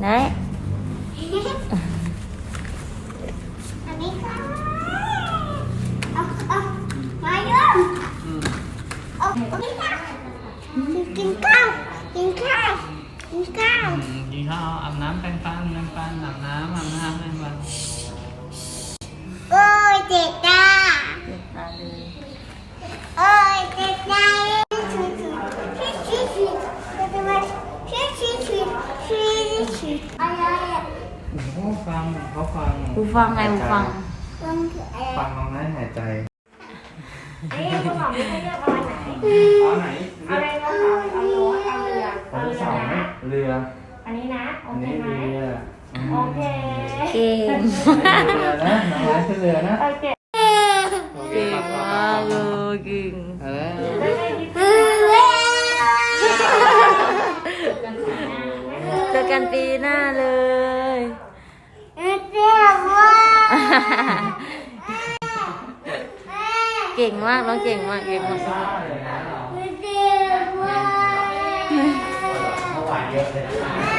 ไหนอันนี้ค่ะเอาเอามาเยอะอืมเอาอันนี้ค่ะกินข้าวกินข้าวกินข้าวกินข้าวอาบน้ำแปรงฟันแปรงฟันอาบน้ำอาบน้ำแปรงฟันโอ้ยเจ็บตาเปิดตาเลยโอ้ยเจ็บตา อะไรอะเขาฟังเขาฟังหูฟังไงหูฟังมันคืออะไรฟังลองได้หายใจอันนี้คุณหมอไม่ให้เลือกเอาอันไหนเอาไหนเอาไดโนเสาร์เอาโน้ตเอาเรือเอาเอาที่เรือสองไหมนะเรือ อันนี้นะโออันเคนี้ไหมเรืออืมโอเคเก่งเรือนะน้องไม้ขึ้นเรือนะโอเคเก่งมากเลยเก่งเออ กันปีหน้าเลยเจ็บว่ะเก่งมากน้องเก่งมากเก่งมากเจ็บว่ะเมื่อวานเยอะเลย